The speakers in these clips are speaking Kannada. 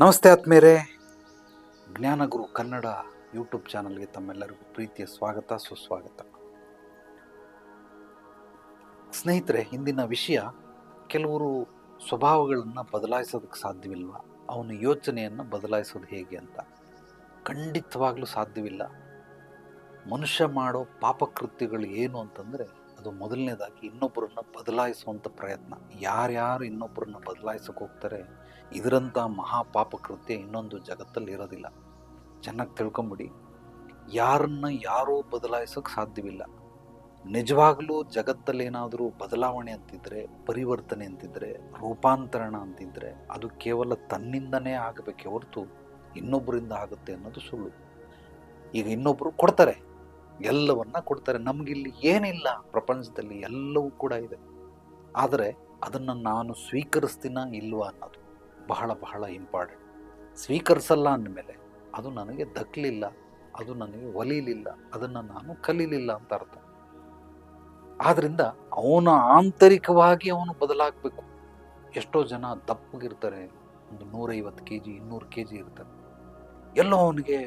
ನಮಸ್ತೆ ಆತ್ಮೇರೆ ಜ್ಞಾನಗುರು ಕನ್ನಡ ಯೂಟ್ಯೂಬ್ ಚಾನಲ್ಗೆ ತಮ್ಮೆಲ್ಲರಿಗೂ ಪ್ರೀತಿಯ ಸ್ವಾಗತ, ಸುಸ್ವಾಗತ. ಸ್ನೇಹಿತರೆ ಹಿಂದಿನ ವಿಷಯ ಕೆಲವರು ಸ್ವಭಾವಗಳನ್ನು ಬದಲಾಯಿಸೋದಕ್ಕೆ ಸಾಧ್ಯವಿಲ್ಲ ಅವನ ಯೋಚನೆಯನ್ನು ಬದಲಾಯಿಸೋದು ಹೇಗೆ ಅಂತ. ಖಂಡಿತವಾಗಲೂ ಸಾಧ್ಯವಿಲ್ಲ. ಮನುಷ್ಯ ಮಾಡೋ ಪಾಪಕೃತ್ಯಗಳು ಏನು ಅಂತಂದರೆ, ಅದು ಮೊದಲನೇದಾಗಿ ಇನ್ನೊಬ್ಬರನ್ನ ಬದಲಾಯಿಸುವಂಥ ಪ್ರಯತ್ನ. ಯಾರ್ಯಾರು ಇನ್ನೊಬ್ಬರನ್ನ ಬದಲಾಯಿಸೋಕೆ ಹೋಗ್ತಾರೆ ಇದರಂಥ ಮಹಾಪಾಪಕೃತ್ಯ ಇನ್ನೊಂದು ಜಗತ್ತಲ್ಲಿ ಇರೋದಿಲ್ಲ. ಚೆನ್ನಾಗಿ ತಿಳ್ಕೊಂಬಿಡಿ. ಯಾರನ್ನ ಯಾರೂ ಬದಲಾಯಿಸೋಕೆ ಸಾಧ್ಯವಿಲ್ಲ. ನಿಜವಾಗಲೂ ಜಗತ್ತಲ್ಲಿ ಏನಾದರೂ ಬದಲಾವಣೆ ಅಂತಿದ್ರೆ, ಪರಿವರ್ತನೆ ಅಂತಿದ್ರೆ, ರೂಪಾಂತರಣ ಅಂತಿದ್ರೆ, ಅದು ಕೇವಲ ತನ್ನಿಂದನೇ ಆಗಬೇಕೆ ಹೊರತು ಇನ್ನೊಬ್ಬರಿಂದ ಆಗುತ್ತೆ ಅನ್ನೋದು ಸುಳ್ಳು. ಈಗ ಇನ್ನೊಬ್ಬರು ಕೊಡ್ತಾರೆ. ಎಲ್ಲವನ್ನ ಕೊಡ್ತಾರೆ. ನಮಗಿಲ್ಲಿ ಏನಿಲ್ಲ ಪ್ರಪಂಚದಲ್ಲಿ ಎಲ್ಲವೂ ಕೂಡ ಇದೆ. ಆದರೆ ಅದನ್ನು ನಾನು ಸ್ವೀಕರಿಸ್ತೀನ ಇಲ್ವಾ ಅನ್ನೋದು. ಬಹಳ ಬಹಳ ಇಂಪಾರ್ಟೆಂಟ್. ಸ್ವೀಕರಿಸಲ್ಲ ಅಂದಮೇಲೆ ಅದು ನನಗೆ ದಕ್ಕಲಿಲ್ಲ ಅದು ನನಗೆ ಒಲಿಲಿಲ್ಲ, ಅದನ್ನು ನಾನು ಕಲೀಲಿಲ್ಲ ಅಂತ ಅರ್ಥ. ಆದ್ದರಿಂದ ಅವನ ಆಂತರಿಕವಾಗಿ ಅವನು ಬದಲಾಗಬೇಕು. ಎಷ್ಟೋ ಜನ ದಪ್ಪಗಿರ್ತಾರೆ, ಒಂದು ನೂರೈವತ್ತು ಕೆ ಜಿ ಇನ್ನೂರು ಕೆ ಜಿ ಇರ್ತಾರೆ. ಎಲ್ಲೋ ಅವನಿಗೆ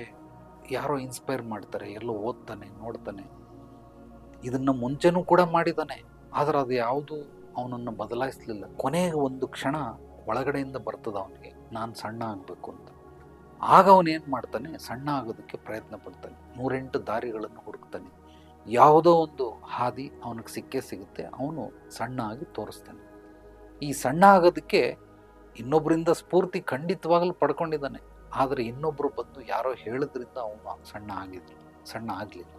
ಯಾರೋ ಇನ್ಸ್ಪೈರ್ ಮಾಡ್ತಾರೆ, ಎಲ್ಲೋ ಓದ್ತಾನೆ, ನೋಡ್ತಾನೆ. ಇದನ್ನು ಮುಂಚೆನೂ ಕೂಡ ಮಾಡಿದ್ದಾನೆ ಆದರೆ ಅದು ಯಾವುದು ಅವನನ್ನು ಬದಲಾಯಿಸಲಿಲ್ಲ. ಕೊನೆಗೆ ಒಂದು ಕ್ಷಣ ಒಳಗಡೆಯಿಂದ ಬರ್ತದೆ ಅವನಿಗೆ, ನಾನು ಸಣ್ಣ ಆಗಬೇಕು ಅಂತ. ಆಗ ಅವನೇನು ಮಾಡ್ತಾನೆ, ಸಣ್ಣ ಆಗೋದಕ್ಕೆ ಪ್ರಯತ್ನ ಪಡ್ತಾನೆ. ನೂರೆಂಟು ದಾರಿಗಳನ್ನು ಹುಡುಕ್ತಾನೆ. ಯಾವುದೋ ಒಂದು ಹಾದಿ ಅವನಿಗೆ ಸಿಕ್ಕೇ ಸಿಗುತ್ತೆ, ಅವನು ಸಣ್ಣ ಆಗಿ ತೋರಿಸ್ತಾನೆ. ಈ ಸಣ್ಣ ಆಗೋದಕ್ಕೆ ಇನ್ನೊಬ್ಬರಿಂದ ಸ್ಫೂರ್ತಿ ಖಂಡಿತವಾಗಲೂ ಪಡ್ಕೊಂಡಿದ್ದಾನೆ. ಆದರೆ ಇನ್ನೊಬ್ಬರು ಬಂದು ಯಾರೋ ಹೇಳಿದ್ರಿಂದ ಅವನು ಸಣ್ಣ ಆಗಿದ್ರು ಸಣ್ಣ ಆಗಲಿಲ್ಲ.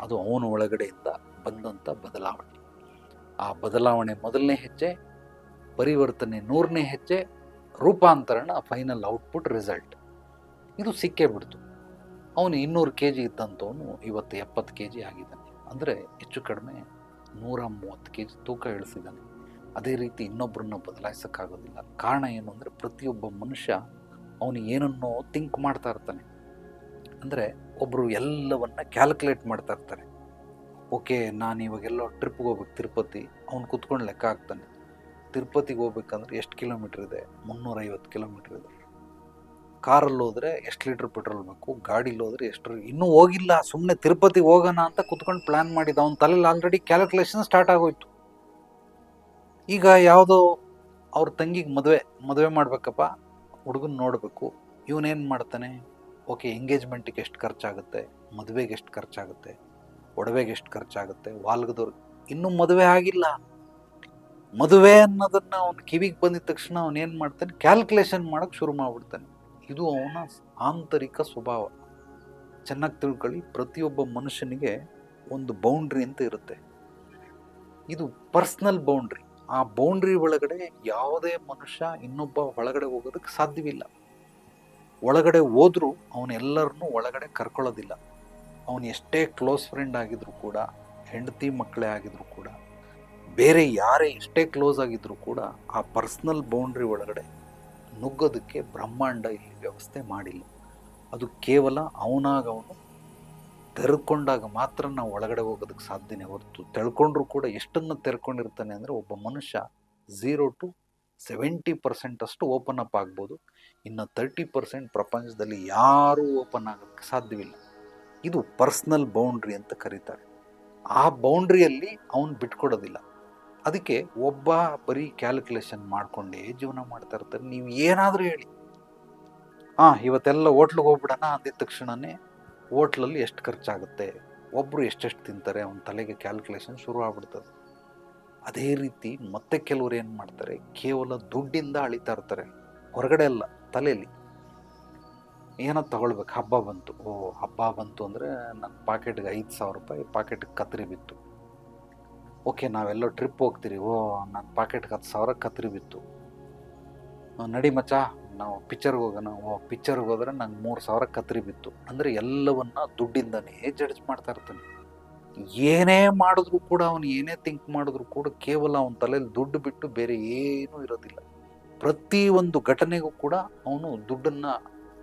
ಅದು ಅವನ ಒಳಗಡೆಯಿಂದ ಬಂದಂಥ ಬದಲಾವಣೆ. ಆ ಬದಲಾವಣೆ ಮೊದಲನೇ ಹೆಜ್ಜೆ ಪರಿವರ್ತನೆ ನೂರನೇ ಹೆಜ್ಜೆ ರೂಪಾಂತರಣ ಫೈನಲ್ ಔಟ್ಪುಟ್ ರಿಸಲ್ಟ್ ಇದು ಸಿಕ್ಕೇ ಬಿಡ್ತು. ಅವನು ಇನ್ನೂರು ಕೆ ಜಿ ಇದ್ದಂಥವನು ಇವತ್ತು ಎಪ್ಪತ್ತು ಕೆ ಜಿ ಆಗಿದ್ದಾನೆ. ಅಂದರೆ ಹೆಚ್ಚು ಕಡಿಮೆ ನೂರ ಮೂವತ್ತು ಕೆ ಜಿ ತೂಕ ಇಳಿಸಿದ್ದಾನೆ. ಅದೇ ರೀತಿ ಇನ್ನೊಬ್ಬರನ್ನ ಬದಲಾಯಿಸೋಕ್ಕಾಗೋದಿಲ್ಲ. ಕಾರಣ ಏನು ಅಂದರೆ ಪ್ರತಿಯೊಬ್ಬ ಮನುಷ್ಯ ಅವನು ಏನನ್ನೋ ಥಿಂಕ್ ಮಾಡ್ತಾ ಇರ್ತಾನೆ. ಅಂದರೆ ಒಬ್ಬರು ಎಲ್ಲವನ್ನ ಕ್ಯಾಲ್ಕುಲೇಟ್ ಮಾಡ್ತಾ ಇರ್ತಾರೆ. ಓಕೆ, ನಾನು ಇವಾಗೆಲ್ಲೋ ಟ್ರಿಪ್ಗೆ ಹೋಗ್ಬೇಕು, ತಿರುಪತಿ. ಅವ್ನು ಕುತ್ಕೊಂಡು ಲೆಕ್ಕ ಹಾಕ್ತಾನೆ. ತಿರುಪತಿಗೆ ಹೋಗ್ಬೇಕಂದ್ರೆ ಎಷ್ಟು ಕಿಲೋಮೀಟ್ರ್ ಇದೆ? ಮುನ್ನೂರೈವತ್ತು ಕಿಲೋಮೀಟ್ರ್ ಇದೆ. ಕಾರಲ್ಲಿ ಹೋದರೆ ಎಷ್ಟು ಲೀಟ್ರ್ ಪೆಟ್ರೋಲ್ ಬೇಕು? ಗಾಡಿಲಿ ಹೋದರೆ ಎಷ್ಟು ಇನ್ನೂ ಹೋಗಿಲ್ಲ ಸುಮ್ಮನೆ ತಿರುಪತಿಗೆ ಹೋಗೋಣ ಅಂತ ಕುತ್ಕೊಂಡು ಪ್ಲ್ಯಾನ್ ಮಾಡಿದ ಅವ್ನ ತಲೆಯಲ್ಲಿ ಆಲ್ರೆಡಿ ಕ್ಯಾಲ್ಕುಲೇಷನ್ ಸ್ಟಾರ್ಟ್ ಆಗೋಯ್ತು. ಈಗ ಯಾವುದೋ ಅವ್ರ ತಂಗಿಗೆ ಮದುವೆ ಮದುವೆ ಮಾಡಬೇಕಪ್ಪ, ಹುಡುಗನ ನೋಡಬೇಕು. ಇವನೇನು ಮಾಡ್ತಾನೆ? ಓಕೆ ಎಂಗೇಜ್ಮೆಂಟಿಗೆ ಎಷ್ಟು ಖರ್ಚಾಗುತ್ತೆ? ಮದುವೆಗೆ ಎಷ್ಟು ಖರ್ಚಾಗುತ್ತೆ? ಒಡವೆಗೆ ಎಷ್ಟು ಖರ್ಚಾಗುತ್ತೆ? ವಾಲ್ಗದವ್ರಿಗೆ ಇನ್ನೂ ಮದುವೆ ಆಗಿಲ್ಲ. ಮದುವೆ ಅನ್ನೋದನ್ನ ಅವನು ಕಿವಿಗೆ ಬಂದಿದ ತಕ್ಷಣ ಅವನೇನು ಮಾಡ್ತಾನೆ? ಕ್ಯಾಲ್ಕುಲೇಷನ್ ಮಾಡೋಕ್ಕೆ ಶುರು ಮಾಡಿಬಿಡ್ತಾನೆ. ಇದು ಅವನ ಆಂತರಿಕ ಸ್ವಭಾವ. ಚೆನ್ನಾಗಿ ತಿಳ್ಕೊಳ್ಳಿ, ಪ್ರತಿಯೊಬ್ಬ ಮನುಷ್ಯನಿಗೆ ಒಂದು ಬೌಂಡ್ರಿ ಅಂತ ಇರುತ್ತೆ. ಇದು ಪರ್ಸ್ನಲ್ ಬೌಂಡ್ರಿ ಆ ಬೌಂಡ್ರಿ ಒಳಗಡೆ ಯಾವುದೇ ಮನುಷ್ಯ ಇನ್ನೊಬ್ಬ ಒಳಗಡೆ ಹೋಗೋದಕ್ಕೆ ಸಾಧ್ಯವಿಲ್ಲ. ಒಳಗಡೆ ಹೋದರೂ ಅವನೆಲ್ಲರನ್ನೂ ಒಳಗಡೆ ಕರ್ಕೊಳ್ಳೋದಿಲ್ಲ. ಅವನು ಎಷ್ಟೇ ಕ್ಲೋಸ್ ಫ್ರೆಂಡ್ ಆಗಿದ್ರು ಕೂಡ, ಹೆಂಡತಿ ಮಕ್ಕಳೇ ಆಗಿದ್ರು ಕೂಡ ಬೇರೆ ಯಾರೇ ಎಷ್ಟೇ ಕ್ಲೋಸ್ ಆಗಿದ್ರು ಕೂಡ ಆ ಪರ್ಸ್ನಲ್ ಬೌಂಡ್ರಿ ಒಳಗಡೆ ನುಗ್ಗೋದಕ್ಕೆ ಬ್ರಹ್ಮಾಂಡ ಇಲ್ಲಿ ವ್ಯವಸ್ಥೆ ಮಾಡಿಲ್ಲ. ಅದು ಕೇವಲ ಅವನಾಗ ಅವನು ತೆರೆದುಕೊಂಡಾಗ ಮಾತ್ರ ನಾವು ಒಳಗಡೆ ಹೋಗೋದಕ್ಕೆ ಸಾಧ್ಯನೇ ಹೊರತು ತಿಳ್ಕೊಂಡ್ರು ಕೂಡ ಎಷ್ಟನ್ನು ತೆರ್ಕೊಂಡಿರ್ತಾನೆ ಅಂದರೆ ಒಬ್ಬ ಮನುಷ್ಯ ಝೀರೋ ಟು ಸೆವೆಂಟಿ ಪರ್ಸೆಂಟ್ ಅಷ್ಟು ಓಪನ್ ಅಪ್ ಆಗ್ಬೋದು. ಇನ್ನು ತರ್ಟಿ ಪರ್ಸೆಂಟ್ ಪ್ರಪಂಚದಲ್ಲಿ ಯಾರೂ ಓಪನ್ ಆಗೋಕ್ಕೆ ಸಾಧ್ಯವಿಲ್ಲ. ಇದು ಪರ್ಸ್ನಲ್ ಬೌಂಡ್ರಿ ಅಂತ ಕರೀತಾರೆ. ಆ ಬೌಂಡ್ರಿಯಲ್ಲಿ ಅವನು ಬಿಟ್ಕೊಡೋದಿಲ್ಲ. ಅದಕ್ಕೆ ಒಬ್ಬ ಬರೀ ಕ್ಯಾಲ್ಕುಲೇಷನ್ ಮಾಡಿಕೊಂಡೇ ಜೀವನ ಮಾಡ್ತಾ ಇರ್ತಾರೆ. ನೀವು ಏನಾದರೂ ಹೇಳಿ. ಹಾಂ ಇವತ್ತೆಲ್ಲ ಹೋಟ್ಲಿಗೆ ಹೋಗ್ಬಿಡೋಣ ಅಂದಿದ ತಕ್ಷಣವೇ ಹೋಟ್ಲಲ್ಲಿ ಎಷ್ಟು ಖರ್ಚಾಗುತ್ತೆ? ಒಬ್ಬರು ಎಷ್ಟೆಷ್ಟು ತಿಂತಾರೆ? ಅವನ ತಲೆಗೆ ಕ್ಯಾಲ್ಕುಲೇಷನ್ ಶುರು ಆಗ್ಬಿಡ್ತದೆ. ಅದೇ ರೀತಿ ಮತ್ತೆ ಕೆಲವರು ಏನು ಮಾಡ್ತಾರೆ? ಕೇವಲ ದುಡ್ಡಿಂದ ಅಳಿತಾ ಇರ್ತಾರೆ. ಹೊರಗಡೆ ಅಲ್ಲ ತಲೆಯಲ್ಲಿ ಏನೋ ತಗೊಳ್ಬೇಕು. ಹಬ್ಬ ಬಂತು. ಓ, ಹಬ್ಬ ಬಂತು ಅಂದರೆ ನನ್ನ ಪಾಕೆಟ್ಗೆ ಐದು ಸಾವಿರ ರೂಪಾಯಿ ಪಾಕೆಟ್ಗೆ ಕತ್ರಿ ಬಿತ್ತು. ಓಕೆ, ನಾವೆಲ್ಲೋ ಟ್ರಿಪ್ ಹೋಗ್ತೀರಿ. ಓ ನನ್ನ ಪಾಕೆಟ್ಗೆ ಹತ್ತು ಸಾವಿರ ಕತ್ರಿ ಬಿತ್ತು. ನಡಿ ಮಚ್ಚ, ನಾವು ಪಿಕ್ಚರ್ಗೆ ಹೋಗೋಣ. ಓ ಪಿಕ್ಚರ್ಗೆ ಹೋದ್ರೆ ನಂಗೆ ಮೂರು ಸಾವಿರ ಕತ್ರಿ ಬಿತ್ತು. ಅಂದರೆ ಎಲ್ಲವನ್ನ ದುಡ್ಡಿಂದನೇ ಜಡ್ಜ್ ಮಾಡ್ತಾ ಇರ್ತಾನೆ. ಏನೇ ಮಾಡಿದ್ರು ಕೂಡ ಅವನು ಏನೇ ಥಿಂಕ್ ಮಾಡಿದ್ರು ಕೂಡ ಕೇವಲ ಅವನ ತಲೆಯಲ್ಲಿ ದುಡ್ಡು ಬಿಟ್ಟು ಬೇರೆ ಏನೂ ಇರೋದಿಲ್ಲ. ಪ್ರತಿಯೊಂದು ಘಟನೆಗೂ ಕೂಡ ಅವನು ದುಡ್ಡನ್ನು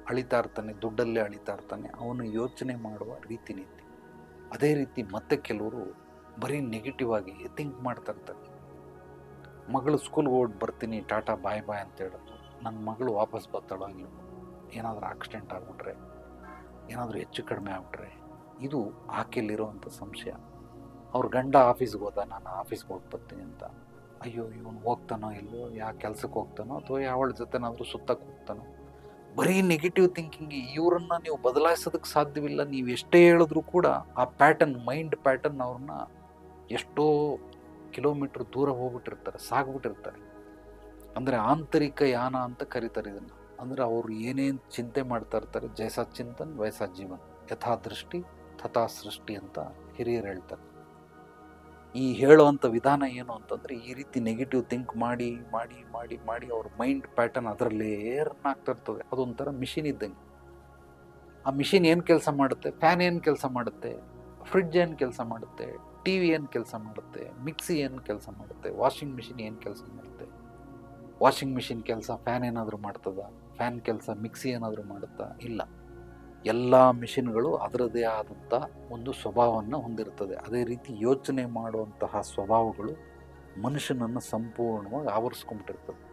ಅಳಿತಾ ಇರ್ತಾನೆ, ದುಡ್ಡಲ್ಲೇ ಅಳಿತಾ ಇರ್ತಾನೆ. ಅವನು ಯೋಚನೆ ಮಾಡುವ ರೀತಿ ನೀತಿ. ಅದೇ ರೀತಿ ಮತ್ತೆ ಕೆಲವರು ಬರೀ ನೆಗೆಟಿವ್ ಆಗಿ ಥಿಂಕ್ ಮಾಡ್ತಾ ಇರ್ತಾರೆ ಮಗಳು ಸ್ಕೂಲ್ಗೆ ಓಡ್ ಬರ್ತೀನಿ, ಟಾಟಾ ಬಾಯ್ ಬಾಯ್ ಅಂತ ಹೇಳೋದು. ನನ್ನ ಮಗಳು ವಾಪಸ್ ಬರ್ತಾಳೋ ಇಲ್ವೋ ಏನಾದರೂ ಆಕ್ಸಿಡೆಂಟ್ ಆಗಿಬಿಟ್ರೆ, ಏನಾದರೂ ಹೆಚ್ಚು ಕಡಿಮೆ ಆಗ್ಬಿಟ್ರೆ, ಇದು ಆಕೆಯಲ್ಲಿರುವಂಥ ಸಂಶಯ. ಅವ್ರ ಗಂಡ ಆಫೀಸ್ಗೆ ಹೋದ, ನಾನು ಆಫೀಸ್ಗೆ ಹೋಗಿ ಬರ್ತೀನಿ ಅಂತ. ಅಯ್ಯೋ, ಇವನು ಹೋಗ್ತಾನೋ ಇಲ್ಲೋ ಯಾವ ಕೆಲಸಕ್ಕೆ ಹೋಗ್ತಾನೋ ಅಥವಾ ಯಾವಳ ಜೊತೆನಾದರೂ ಸುತ್ತಕ್ಕೆ ಹೋಗ್ತಾನೋ. ಬರೀ ನೆಗೆಟಿವ್ ಥಿಂಕಿಂಗ್ ಇವರನ್ನು ನೀವು ಬದಲಾಯಿಸೋದಕ್ಕೆ ಸಾಧ್ಯವಿಲ್ಲ. ನೀವು ಎಷ್ಟೇ ಹೇಳಿದ್ರು ಕೂಡ ಆ ಪ್ಯಾಟರ್ನ್ ಮೈಂಡ್ ಪ್ಯಾಟರ್ನ್ ಅವ್ರನ್ನ ಎಷ್ಟೋ ಕಿಲೋಮೀಟ್ರ್ ದೂರ ಹೋಗ್ಬಿಟ್ಟಿರ್ತಾರೆ, ಸಾಗ್ಬಿಟ್ಟಿರ್ತಾರೆ. ಅಂದರೆ ಆಂತರಿಕ ಯಾನ ಅಂತ ಕರೀತಾರೆ ಇದನ್ನು. ಅಂದರೆ ಅವರು ಏನೇನು ಚಿಂತೆ ಮಾಡ್ತಾ ಇರ್ತಾರೆ ಜಯಸಾ ಚಿಂತನ್ ವೈಸಾ ಜೀವನ್. ಯಥಾ ದೃಷ್ಟಿ ತಥಾ ಸೃಷ್ಟಿ ಅಂತ ಹಿರಿಯರು ಹೇಳ್ತಾರೆ. ಈ ಹೇಳುವಂಥ ವಿಧಾನ ಏನು ಅಂತಂದರೆ, ಈ ರೀತಿ ನೆಗೆಟಿವ್ ಥಿಂಕ್ ಮಾಡಿ ಮಾಡಿ ಮಾಡಿ ಮಾಡಿ ಅವ್ರ ಮೈಂಡ್ ಪ್ಯಾಟರ್ನ್ ಅದರಲ್ಲೇ ರನ್ ಆಗ್ತಾ ಇರ್ತದೆ ಅದೊಂಥರ ಮಿಷಿನ್ ಇದ್ದಂಗೆ. ಆ ಮಿಷಿನ್ ಏನು ಕೆಲಸ ಮಾಡುತ್ತೆ? ಫ್ಯಾನ್ ಏನು ಕೆಲಸ ಮಾಡುತ್ತೆ? ಫ್ರಿಡ್ಜ್ ಏನು ಕೆಲಸ ಮಾಡುತ್ತೆ? ಟಿ ವಿ ಏನು ಕೆಲಸ ಮಾಡುತ್ತೆ? ಮಿಕ್ಸಿ ಏನು ಕೆಲಸ ಮಾಡುತ್ತೆ? ವಾಷಿಂಗ್ ಮಿಷಿನ್ ಏನು ಕೆಲಸ ಮಾಡುತ್ತೆ? ವಾಷಿಂಗ್ ಮಿಷಿನ್ ಕೆಲಸ ಫ್ಯಾನ್ ಏನಾದರೂ ಮಾಡ್ತದ? ಫ್ಯಾನ್ ಕೆಲಸ ಮಿಕ್ಸಿ ಏನಾದರೂ ಮಾಡುತ್ತಾ? ಇಲ್ಲ. ಎಲ್ಲ ಮಿಷಿನ್ಗಳು ಅದರದೇ ಆದಂಥ ಒಂದು ಸ್ವಭಾವವನ್ನು ಹೊಂದಿರುತ್ತದೆ. ಅದೇ ರೀತಿ ಯೋಚನೆ ಮಾಡುವಂತಹ ಸ್ವಭಾವಗಳು ಮನುಷ್ಯನನ್ನು ಸಂಪೂರ್ಣವಾಗಿ ಆವರಿಸ್ಕೊಂಡ್ಬಿಟ್ಟಿರ್ತದೆ.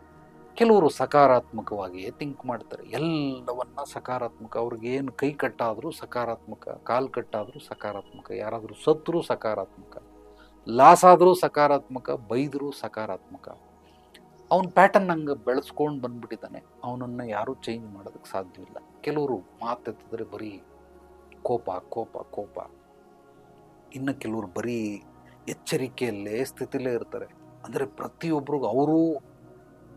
ಕೆಲವರು ಸಕಾರಾತ್ಮಕವಾಗಿಯೇ ಥಿಂಕ್ ಮಾಡ್ತಾರೆ. ಎಲ್ಲವನ್ನ ಸಕಾರಾತ್ಮಕ ಅವ್ರಿಗೇನು ಕೈ ಕಟ್ಟಾದರೂ ಸಕಾರಾತ್ಮಕ, ಕಾಲು ಕಟ್ಟಾದರೂ ಸಕಾರಾತ್ಮಕ, ಯಾರಾದರೂ ಸತ್ರು ಸಕಾರಾತ್ಮಕ, ಲಾಸ್ ಆದರೂ ಸಕಾರಾತ್ಮಕ, ಬೈದರೂ ಸಕಾರಾತ್ಮಕ. ಅವನ ಪ್ಯಾಟರ್ನ್ ಹಂಗೆ ಬೆಳೆಸ್ಕೊಂಡು ಬಂದ್ಬಿಟ್ಟಿದ್ದಾನೆ. ಅವನನ್ನು ಯಾರೂ ಚೇಂಜ್ ಮಾಡೋದಕ್ಕೆ ಸಾಧ್ಯವಿಲ್ಲ ಕೆಲವರು ಮಾತೆತ್ತಿದ್ರೆ ಬರೀ ಕೋಪ ಕೋಪ ಕೋಪ. ಇನ್ನು ಕೆಲವರು ಬರೀ ಎಚ್ಚರಿಕೆಯಲ್ಲೇ ಸ್ಥಿತಿಲೇ ಇರ್ತಾರೆ. ಅಂದರೆ ಪ್ರತಿಯೊಬ್ಬರಿಗೂ ಅವರು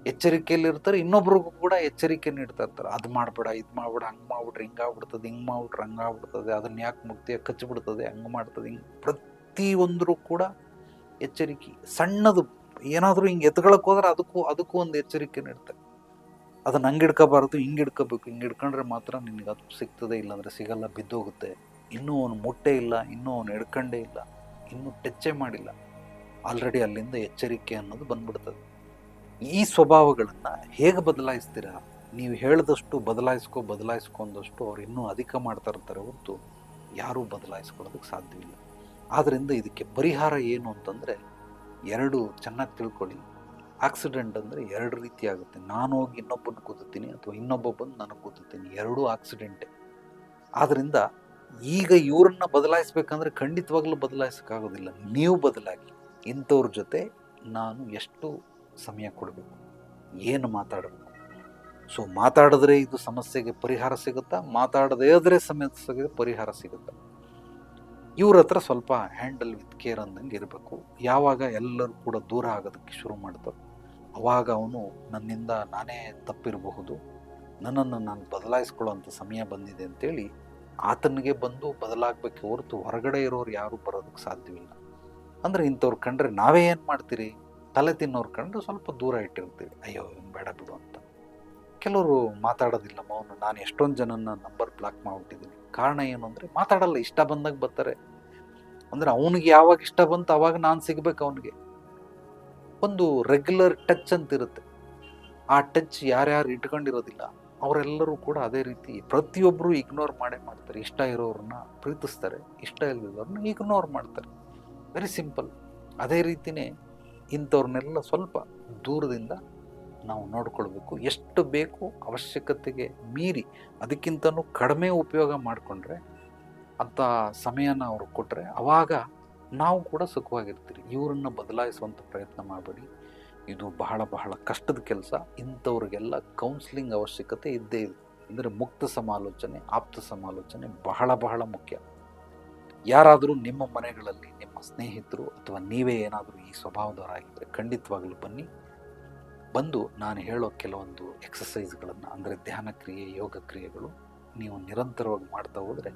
ಎಚ್ಚರಿಕೆಯಲ್ಲಿ ಇರ್ತಾರೆ ಇನ್ನೊಬ್ರಿಗೂ ಕೂಡ ಎಚ್ಚರಿಕೆ ನೀಡ್ತಾ ಇರ್ತಾರೆ ಅದು ಮಾಡಬೇಡ, ಇದು ಮಾಡ್ಬೇಡ, ಹಂಗೆ ಮಾಡ್ಬಿಟ್ರೆ ಹಿಂಗೆ ಆಗ್ಬಿಡ್ತದೆ, ಹಿಂಗೆ ಮಾಡ್ಬಿಟ್ರೆ ಹಂಗೆ ಆಗ್ಬಿಡ್ತದೆ, ಅದನ್ನ ಯಾಕೆ ಮುಕ್ತಿಯ ಕಚ್ಚಿಬಿಡ್ತದೆ ಹಂಗೆ ಮಾಡ್ತದೆ. ಹಿಂಗೆ ಪ್ರತಿಯೊಂದರೂ ಕೂಡ ಎಚ್ಚರಿಕೆ. ಸಣ್ಣದು ಏನಾದರೂ ಹಿಂಗೆ ಎತ್ಕೊಳಕ್ಕೆ ಹೋದ್ರೆ ಅದಕ್ಕೂ ಅದಕ್ಕೂ ಒಂದು ಎಚ್ಚರಿಕೆ ನೀಡ್ತಾರೆ ಅದನ್ನ ಹಂಗೆ ಹಿಡ್ಕೋಬಾರ್ದು, ಹಿಂಗೆ ಹಿಡ್ಕೋಬೇಕು, ಹಿಂಗೆ ಹಿಡ್ಕೊಂಡ್ರೆ ಮಾತ್ರ ನಿನಗೆ ಅದು ಸಿಗ್ತದೆ, ಇಲ್ಲಾಂದರೆ ಸಿಗಲ್ಲ, ಬಿದ್ದೋಗುತ್ತೆ. ಇನ್ನೂ ಅವನು ಮುಟ್ಟೆ ಇಲ್ಲ, ಇನ್ನೂ ಅವನು ಹಿಡ್ಕೊಂಡೇ ಇಲ್ಲ, ಇನ್ನೂ ಟಚ್ಚೇ ಮಾಡಿಲ್ಲ. ಆಲ್ರೆಡಿ ಅಲ್ಲಿಂದ ಎಚ್ಚರಿಕೆ ಅನ್ನೋದು ಬಂದ್ಬಿಡ್ತದೆ. ಈ ಸ್ವಭಾವಗಳನ್ನು ಹೇಗೆ ಬದಲಾಯಿಸ್ತೀರಾ? ನೀವು ಹೇಳಿದಷ್ಟು ಬದಲಾಯಿಸ್ಕೊ ಬದಲಾಯಿಸ್ಕೊಂಡಷ್ಟು ಅವ್ರು ಇನ್ನೂ ಅಧಿಕ ಮಾಡ್ತಾ ಇರ್ತಾರೆ ಹೊರತು ಯಾರೂ ಬದಲಾಯಿಸ್ಕೊಳ್ಳೋದಕ್ಕೆ ಸಾಧ್ಯವಿಲ್ಲ. ಆದ್ದರಿಂದ ಇದಕ್ಕೆ ಪರಿಹಾರ ಏನು ಅಂತಂದರೆ ಎರಡು ಚೆನ್ನಾಗಿ ತಿಳ್ಕೊಳ್ಳಿ. ಆಕ್ಸಿಡೆಂಟ್ ಅಂದರೆ ಎರಡು ರೀತಿ ಆಗುತ್ತೆ. ನಾನು ಹೋಗಿ ಇನ್ನೊಬ್ಬನ ಕೂದುತ್ತೀನಿ ಅಥವಾ ಇನ್ನೊಬ್ಬ ಬಂದು ನನಗೆ ಕೂದುತ್ತೀನಿ ಎರಡೂ ಆಕ್ಸಿಡೆಂಟೇ. ಆದ್ದರಿಂದ ಈಗ ಇವರನ್ನ ಬದಲಾಯಿಸ್ಬೇಕಂದ್ರೆ ಖಂಡಿತವಾಗ್ಲೂ ಬದಲಾಯಿಸೋಕ್ಕಾಗೋದಿಲ್ಲ. ನೀವು ಬದಲಾಗಿ ಇಂಥವ್ರ ಜೊತೆ ನಾನು ಎಷ್ಟು ಸಮಯ ಕೊಡಬೇಕು. ಏನು ಮಾತಾಡಬೇಕು? ಸೊ ಮಾತಾಡಿದ್ರೆ ಇದು ಸಮಸ್ಯೆಗೆ ಪರಿಹಾರ ಸಿಗುತ್ತಾ? ಮಾತಾಡದೇ ಇದ್ರೆ ಸಮಸ್ಯೆಗೆ ಪರಿಹಾರ ಸಿಗುತ್ತಾ? ಇವ್ರ ಹತ್ರ ಸ್ವಲ್ಪ ಹ್ಯಾಂಡಲ್ ವಿತ್ ಕೇರ್ ಅಂದಂಗೆ ಇರಬೇಕು. ಯಾವಾಗ ಎಲ್ಲರೂ ಕೂಡ ದೂರ ಆಗೋದಕ್ಕೆ ಶುರು ಮಾಡ್ತಾರೆ. ಅವಾಗ ಅವನು ನನ್ನಿಂದ ನಾನೇ ತಪ್ಪಿರಬಹುದು. ನನ್ನನ್ನು ನಾನು ಬದಲಾಯಿಸ್ಕೊಳ್ಳೋಂಥ ಸಮಯ ಬಂದಿದೆ ಅಂತೇಳಿ ಆತನಿಗೆ ಬಂದು ಬದಲಾಗಬೇಕು ಹೊರತು ಹೊರಗಡೆ ಇರೋರು ಯಾರೂ ಬರೋದಕ್ಕೆ ಸಾಧ್ಯವಿಲ್ಲ. ಅಂದರೆ ಇಂಥವ್ರು ಕಂಡ್ರೆ ನಾವೇ ಏನು ಮಾಡ್ತೀರಿ? ತಲೆ ತಿನ್ನೋರು ಕಂಡು ಸ್ವಲ್ಪ ದೂರ ಇಟ್ಟಿರ್ತೀವಿ. ಅಯ್ಯೋ ಬೇಡ ಬಿಡು ಅಂತ. ಕೆಲವರು ಮಾತಾಡೋದಿಲ್ಲ ಮೌನ. ನಾನು ಎಷ್ಟೊಂದು ಜನನ ನಂಬರ್ ಬ್ಲಾಕ್ ಮಾಡಿಬಿಟ್ಟಿದ್ದೀನಿ ಕಾರಣ ಏನು ಅಂದರೆ ಮಾತಾಡಲ್ಲ, ಇಷ್ಟ ಬಂದಾಗ ಬರ್ತಾರೆ. ಅಂದರೆ ಅವನಿಗೆ ಯಾವಾಗ ಇಷ್ಟ ಬಂತು ಅವಾಗ ನಾನು ಸಿಗ್ಬೇಕು ಅವನಿಗೆ. ಒಂದು ರೆಗ್ಯುಲರ್ ಟಚ್ ಅಂತ ಇರುತ್ತೆ. ಆ ಟಚ್ ಯಾರ್ಯಾರು ಇಟ್ಕೊಂಡಿರೋದಿಲ್ಲ, ಅವರೆಲ್ಲರೂ ಕೂಡ ಅದೇ ರೀತಿ ಪ್ರತಿಯೊಬ್ಬರು ಇಗ್ನೋರ್ ಮಾಡೇ ಮಾಡ್ತಾರೆ. ಇಷ್ಟ ಇರೋರನ್ನ ಪ್ರೀತಿಸ್ತಾರೆ, ಇಷ್ಟ ಇಲ್ಲದವ್ರನ್ನ ಇಗ್ನೋರ್ ಮಾಡ್ತಾರೆ. ವೆರಿ ಸಿಂಪಲ್ ಅದೇ ರೀತಿನೇ ಇಂಥವ್ರನ್ನೆಲ್ಲ ಸ್ವಲ್ಪ ದೂರದಿಂದ ನಾವು ನೋಡ್ಕೊಳ್ಬೇಕು. ಎಷ್ಟು ಬೇಕು ಅವಶ್ಯಕತೆಗೆ ಮೀರಿ ಅದಕ್ಕಿಂತನೂ ಕಡಿಮೆ ಉಪಯೋಗ ಮಾಡಿಕೊಂಡ್ರೆ ಅಂಥ ಸಮಯನ ಅವರು ಕೊಟ್ಟರೆ ಅವಾಗ ನಾವು ಕೂಡ ಸುಖವಾಗಿರ್ತೀರಿ. ಇವರನ್ನು ಬದಲಾಯಿಸುವಂಥ ಪ್ರಯತ್ನ ಮಾಡಬೇಡಿ. ಇದು ಬಹಳ ಬಹಳ ಕಷ್ಟದ ಕೆಲಸ. ಇಂಥವ್ರಿಗೆಲ್ಲ ಕೌನ್ಸಿಲಿಂಗ್ ಅವಶ್ಯಕತೆ ಇದ್ದೇ ಇದೆ. ಅಂದರೆ ಮುಕ್ತ ಸಮಾಲೋಚನೆ, ಆಪ್ತ ಸಮಾಲೋಚನೆ ಬಹಳ ಬಹಳ ಮುಖ್ಯ. ಯಾರಾದರೂ ನಿಮ್ಮ ಮನೆಗಳಲ್ಲಿ ನಿಮ್ಮ ಸ್ನೇಹಿತರು ಅಥವಾ ನೀವೇ ಏನಾದರೂ ಈ ಸ್ವಭಾವದವರಾಗಿದ್ದರೆ ಖಂಡಿತವಾಗಲೂ ಬನ್ನಿ. ಬಂದು ನಾನು ಹೇಳೋ ಕೆಲವೊಂದು ಎಕ್ಸಸೈಸ್ಗಳನ್ನು ಅಂದರೆ ಧ್ಯಾನ ಕ್ರಿಯೆ, ಯೋಗ ಕ್ರಿಯೆಗಳು ನೀವು ನಿರಂತರವಾಗಿ ಮಾಡ್ತಾ ಹೋದರೆ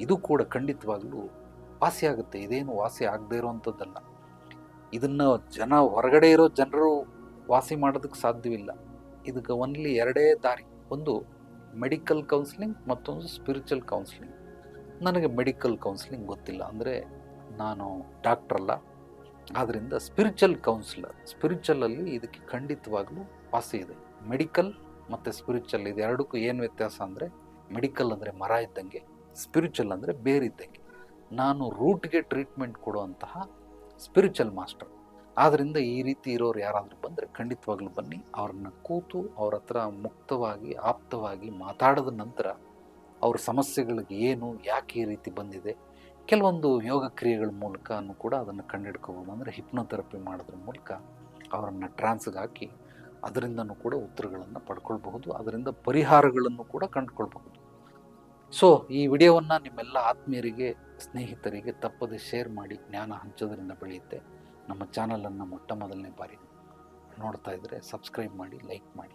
ಇದು ಕೂಡ ಖಂಡಿತವಾಗಲೂ ವಾಸಿ ಆಗುತ್ತೆ. ಇದೇನು ವಾಸಿ ಆಗದೇ ಇರೋವಂಥದ್ದಲ್ಲ. ಇದನ್ನು ಜನ ಹೊರಗಡೆ ಇರೋ ಜನರು ವಾಸಿ ಮಾಡೋದಕ್ಕೆ ಸಾಧ್ಯವಿಲ್ಲ. ಇದಕ್ಕೆ ಒನ್ಲಿ ಎರಡೇ ದಾರಿ. ಒಂದು ಮೆಡಿಕಲ್ ಕೌನ್ಸಿಲಿಂಗ್ ಮತ್ತೊಂದು ಸ್ಪಿರಿಚುವಲ್ ಕೌನ್ಸಿಲಿಂಗ್ ನನಗೆ ಮೆಡಿಕಲ್ ಕೌನ್ಸಿಲಿಂಗ್ ಗೊತ್ತಿಲ್ಲ. ಅಂದರೆ ನಾನು ಡಾಕ್ಟ್ರಲ್ಲ ಆದ್ದರಿಂದ ಸ್ಪಿರಿಚುವಲ್ ಕೌನ್ಸಿಲರ್ ಸ್ಪಿರಿಚುವಲಲ್ಲಿ ಇದಕ್ಕೆ ಖಂಡಿತವಾಗಲೂ ಪಾಸೆ ಇದೆ. ಮೆಡಿಕಲ್ ಮತ್ತು ಸ್ಪಿರಿಚುವಲ್ ಇದು ಎರಡಕ್ಕೂ ಏನು ವ್ಯತ್ಯಾಸ ಅಂದರೆ ಮೆಡಿಕಲ್ ಅಂದರೆ ಮರ ಇದ್ದಂಗೆ ಸ್ಪಿರಿಚುವಲ್ ಅಂದರೆ ಬೇರಿದ್ದಂಗೆ ನಾನು ರೂಟ್ಗೆ ಟ್ರೀಟ್ಮೆಂಟ್ ಕೊಡುವಂತಹ ಸ್ಪಿರಿಚುವಲ್ ಮಾಸ್ಟರ್ ಆದ್ದರಿಂದ ಈ ರೀತಿ ಇರೋರು ಯಾರಾದರೂ ಬಂದರೆ ಖಂಡಿತವಾಗ್ಲೂ ಬನ್ನಿ. ಅವ್ರನ್ನ ಕೂತು ಅವ್ರ ಹತ್ರ ಮುಕ್ತವಾಗಿ, ಆಪ್ತವಾಗಿ ಮಾತಾಡಿದ ನಂತರ ಅವ್ರ ಸಮಸ್ಯೆಗಳಿಗೆ ಏನು, ಯಾಕೆ ಈ ರೀತಿ ಬಂದಿದೆ? ಕೆಲವೊಂದು ಯೋಗ ಕ್ರಿಯೆಗಳ ಮೂಲಕನೂ ಕೂಡ ಅದನ್ನು ಕಂಡುಹಿಡ್ಕೋಬೋದು. ಅಂದರೆ ಹಿಪ್ನೋಥೆರಪಿ ಮಾಡೋದ್ರ ಮೂಲಕ ಅವರನ್ನು ಟ್ರಾನ್ಸ್ಗೆ ಹಾಕಿ ಅದರಿಂದನೂ ಕೂಡ ಉತ್ತರಗಳನ್ನು ಪಡ್ಕೊಳ್ಬಹುದು. ಅದರಿಂದ ಪರಿಹಾರಗಳನ್ನು ಕೂಡ ಕಂಡುಕೊಳ್ಬಹುದು. ಸೊ, ಈ ವಿಡಿಯೋವನ್ನು ನಿಮ್ಮೆಲ್ಲ ಆತ್ಮೀಯರಿಗೆ, ಸ್ನೇಹಿತರಿಗೆ ತಪ್ಪದೆ ಶೇರ್ ಮಾಡಿ ಜ್ಞಾನ ಹಂಚೋದರಿಂದ ಬೆಳೆಯುತ್ತೆ. ನಮ್ಮ ಚಾನಲನ್ನು ಮೊಟ್ಟ ಮೊದಲನೇ ಬಾರಿ ನೋಡ್ತಾ ಇದ್ದರೆ ಸಬ್ಸ್ಕ್ರೈಬ್ ಮಾಡಿ, ಲೈಕ್ ಮಾಡಿ.